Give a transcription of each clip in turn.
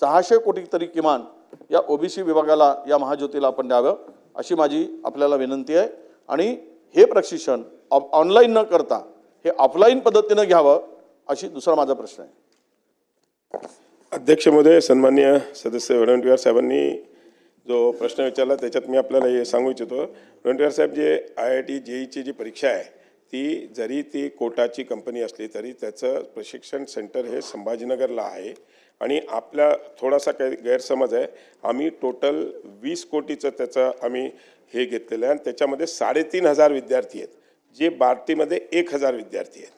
सहाशे कोटी तरी किमान या ओबीसी विभागाला या महाज्योतीला आपण द्यावं अशी माझी आपल्याला विनंती आहे. आणि हे प्रशिक्षण ऑनलाईन न करता हे ऑफलाईन पद्धतीनं घ्यावं अशी दुसरा माझा प्रश्न आहे. अध्यक्ष महोदय सन्मान्य सदस्य वडवंटीवार साहेबांनी जो प्रश्न विचारला त्याच्यात मी आपल्याला हे सांगू इच्छितो. वडवंटीवार साहेब जे आय आय टी जेईची जी परीक्षा आहे ती जरी ती कोटाची कंपनी असली तरी त्याचं प्रशिक्षण सेंटर हे संभाजीनगरला आहे. आणि आपला थोडासा काही गैरसमज आहे. आम्ही टोटल वीस कोटीचं त्याचं आम्ही हे घेतलेलं आहे. आणि त्याच्यामध्ये साडेतीन हजार विद्यार्थी आहेत. जे बार्टीमध्ये एक हजार विद्यार्थी आहेत.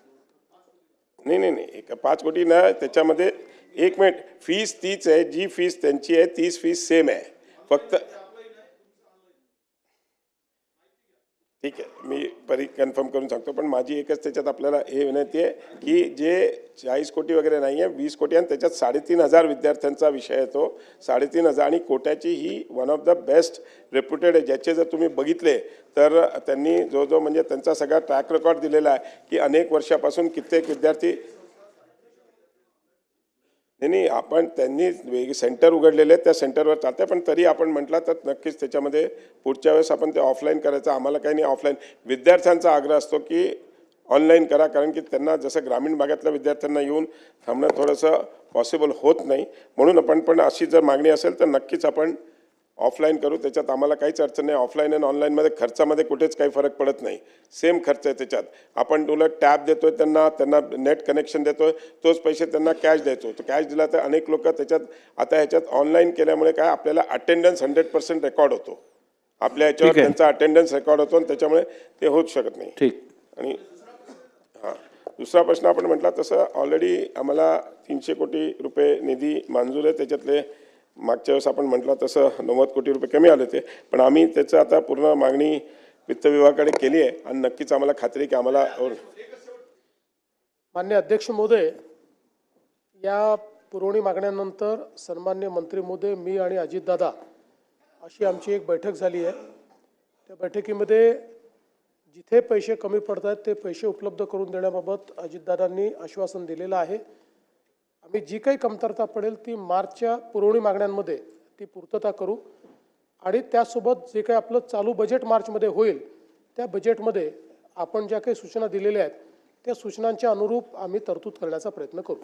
नाही नाही नाही. एक पाच कोटी ना त्याच्यामध्ये एक मिनिट. फीस तीच आहे. जी फीस त्यांची आहे तीच फीस सेम आहे. फक्त ठीक आहे. मी परी कन्फर्म करून सांगतो. पण माझी एकच त्याच्यात आपल्याला हे विनंती आहे की जे चाळीस कोटी वगैरे नाही आहे वीस कोटी आणि त्याच्यात साडेतीन हजार विद्यार्थ्यांचा विषय येतो साडेतीन हजार आणि कोट्याची ही one of the best reputed आहे. ज्याचे जर तुम्ही बघितले तर त्यांनी जो जो म्हणजे त्यांचा सगळा ट्रॅक रेकॉर्ड दिलेला आहे की अनेक वर्षापासून कित्येक विद्यार्थी नाही नाही आपण त्यांनी वेग सेंटर उघडलेले आहेत त्या सेंटरवर चालते पण तरी आपण म्हटलं तर नक्कीच त्याच्यामध्ये पुढच्या वेळेस आपण ते ऑफलाईन करायचं आम्हाला काही नाही ऑफलाईन विद्यार्थ्यांचा आग्रह असतो की ऑनलाईन करा कारण की त्यांना जसं ग्रामीण भागातल्या विद्यार्थ्यांना येऊन थांबणं थोडंसं पॉसिबल होत नाही. म्हणून आपण पण अशी जर मागणी असेल तर नक्कीच आपण ऑफलाईन करू त्याच्यात आम्हाला काहीच अडचण नाही. ऑफलाईन आणि ऑनलाईनमध्ये खर्चामध्ये कुठेच काही फरक पडत नाही. सेम खर्च आहे त्याच्यात. आपण उलट टॅब देतोय त्यांना त्यांना नेट कनेक्शन देतोय तोच पैसे त्यांना कॅश द्यायचो. तर कॅश दिला तर अनेक लोक त्याच्यात आता ह्याच्यात ऑनलाईन केल्यामुळे काय आपल्याला अटेंडन्स हंड्रेड पर्सेंट रेकॉर्ड होतो. आपल्या ह्याच्यावर आहे. त्यांचा अटेंडन्स रेकॉर्ड होतो आणि त्याच्यामुळे ते होऊच शकत नाही. ठीक. आणि हां. दुसरा प्रश्न आपण म्हटला तसं ऑलरेडी आम्हाला तीनशे कोटी रुपये निधी मंजूर आहे. त्याच्यातले मागच्या वेळेस आपण म्हटलं तसं नव्वद कोटी रुपये कमी आले होते पण आम्ही त्याचं आता पूर्ण मागणी वित्त विभागाकडे केली आहे आणि नक्कीच आम्हाला खात्री आहे की आम्हाला मान्य अध्यक्ष मोदे या पुरवणी मागण्यानंतर सन्मान्य मंत्री मोदे मी आणि अजितदादा अशी आमची एक बैठक झाली आहे. त्या बैठकीमध्ये जिथे पैसे कमी पडत आहेत ते पैसे उपलब्ध करून देण्याबाबत अजितदादांनी आश्वासन दिलेलं आहे. आम्ही जी काही कमतरता पडेल ती मार्चच्या पुरवणी मागण्यांमध्ये ती पूर्तता करू. आणि त्यासोबत जे काही आपलं चालू बजेट मार्चमध्ये होईल त्या बजेटमध्ये आपण ज्या काही सूचना दिलेल्या आहेत त्या सूचनांच्या अनुरूप आम्ही तरतूद करण्याचा प्रयत्न करू.